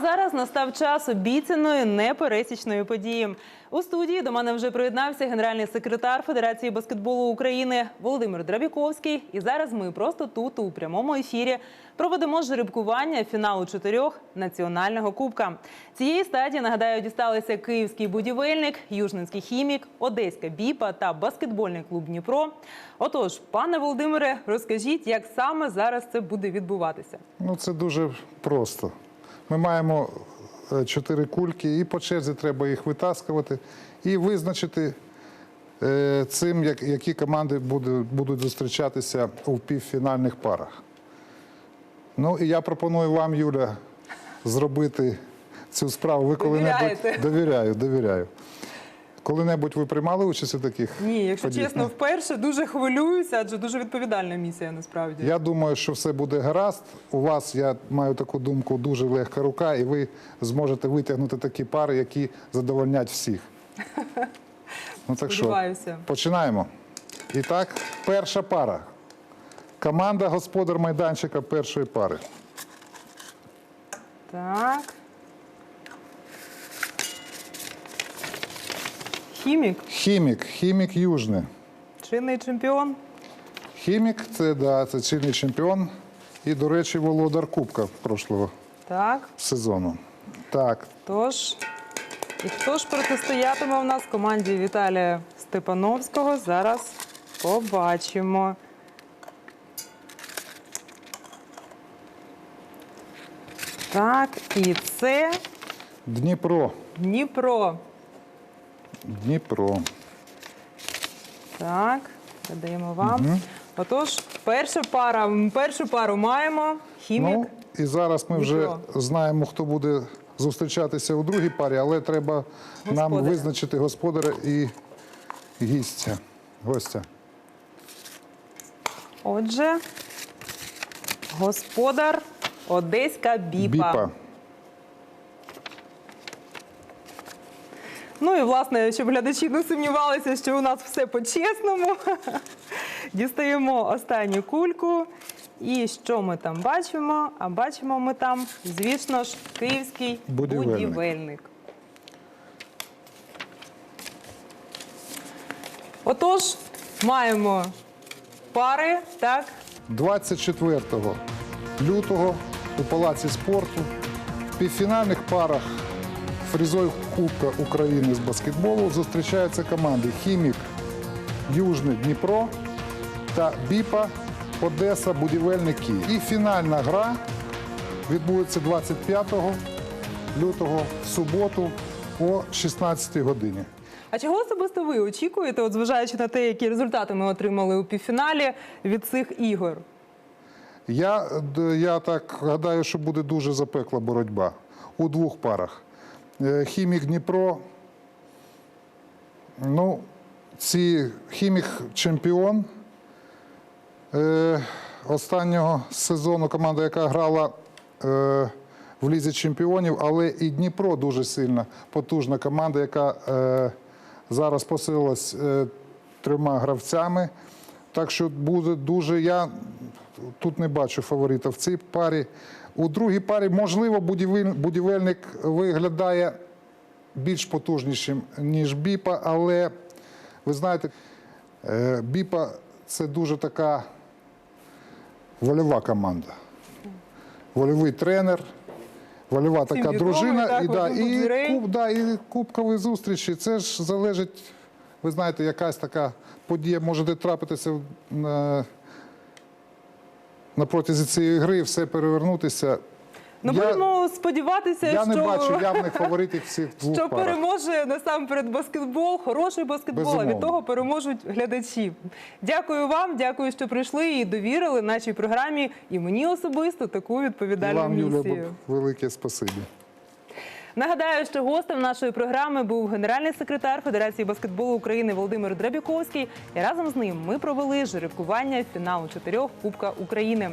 Зараз настав час обіцяної непересічної події. У студії до мене вже приєднався генеральний секретар Федерації баскетболу України Володимир Драбіковський. І зараз ми просто тут, у прямому ефірі, проведемо жеребкування фіналу чотирьох національного кубка. Цієї стадії нагадаю, дісталися київський будівельник, южненський хімік, одеська біпа та баскетбольний клуб Дніпро. Отож, пане Володимире, розкажіть, як саме зараз це буде відбуватися. Ну, це дуже просто. Ми маємо е, чотири кульки, і по черзі треба їх витаскувати і визначити е, цим, які команди будуть зустрічатися у півфінальних парах. Ну і я пропоную вам, Юля, зробити цю справу. Ви коли-небудь довіряю, довіряю. Коли-небудь ви приймали участь у таких? Ні, якщо подіях? чесно, вперше дуже хвилююся, адже дуже відповідальна місія насправді. Я думаю, що все буде гаразд. У вас, я маю таку думку, дуже легка рука, і ви зможете витягнути такі пари, які задовольнять всіх. Ну так що, Сподіваюся. починаємо. І так, перша пара. Команда господар майданчика першої пари. Так. Хімік, Хімік, хімік Южний. чинний чемпіон. Хімік це, да, це чинний чемпіон. І, до речі, володар Кубка прошлого Так, сезону. Так, тож. І хто ж протистоятиме у нас команді Віталія Степановського? Зараз побачимо. Так, і це Дніпро. Дніпро. Дніпро. Так, передаємо вам. Отож, перша пара, першу пару маємо. Хімік. Ну, і зараз ми вже Дніпро. знаємо, хто буде зустрічатися у другій парі, але треба нам визначити господаря і гістя. Гостя. Отже, господар Одеська біпа. Біпа. Ну і власне, щоб глядачі не сумнівалися, що у нас все по-чесному. Дістаємо останню кульку. І що ми там бачимо? А бачимо ми там, звісно ж, київський Будівельник. будівельник. Отож, маємо пари, так, 24 лютого у Палаці спорту в півфінальних парах фрізой Кубка України з баскетболу зустрічаються команди Хімік Южний Дніпро та Біпа Одеса Будівельник Київ. І фінальна гра відбудеться 25 лютого в суботу о 16 годині. А чого особисто ви очікуєте, от зважаючи на те, які результати ми отримали у півфіналі від цих ігор? Я, я так гадаю, що буде дуже запекла боротьба у двох парах. Е, Хімік Дніпро. Ну, ці хімік чемпіон е, останнього сезону команда, яка грала е, в Лізі чемпіонів, але і Дніпро дуже сильна, потужна команда, яка зараз посилилась трьома гравцями. Так що буде дуже. Я тут не бачу фаворита в цій парі. У другій парі, можливо, будівельник виглядає більш потужнішим, ніж Біпа, але ви знаєте, е, Біпа це дуже така вольова команда. Вольовий тренер, вольова така відомий, дружина. так, і, да, і, куб, да, і кубкові зустрічі. Це ж залежить, ви знаєте, якась така подія може трапитися на, на протязі цієї гри, все перевернутися. Ну, я будемо сподіватися, я що, не бачу явних фаворитів в цих двох що парах. переможе насамперед баскетбол, хороший баскетбол, а від того переможуть глядачі. Дякую вам, дякую, що прийшли і довірили нашій програмі і мені особисто таку І відповідальну місію. Юля, велике спасибі. Нагадаю, що гостем нашої програми був генеральний секретар Федерації баскетболу України Володимир Драбіковський. І разом з ним ми провели жеребкування фіналу чотирьох Кубка України.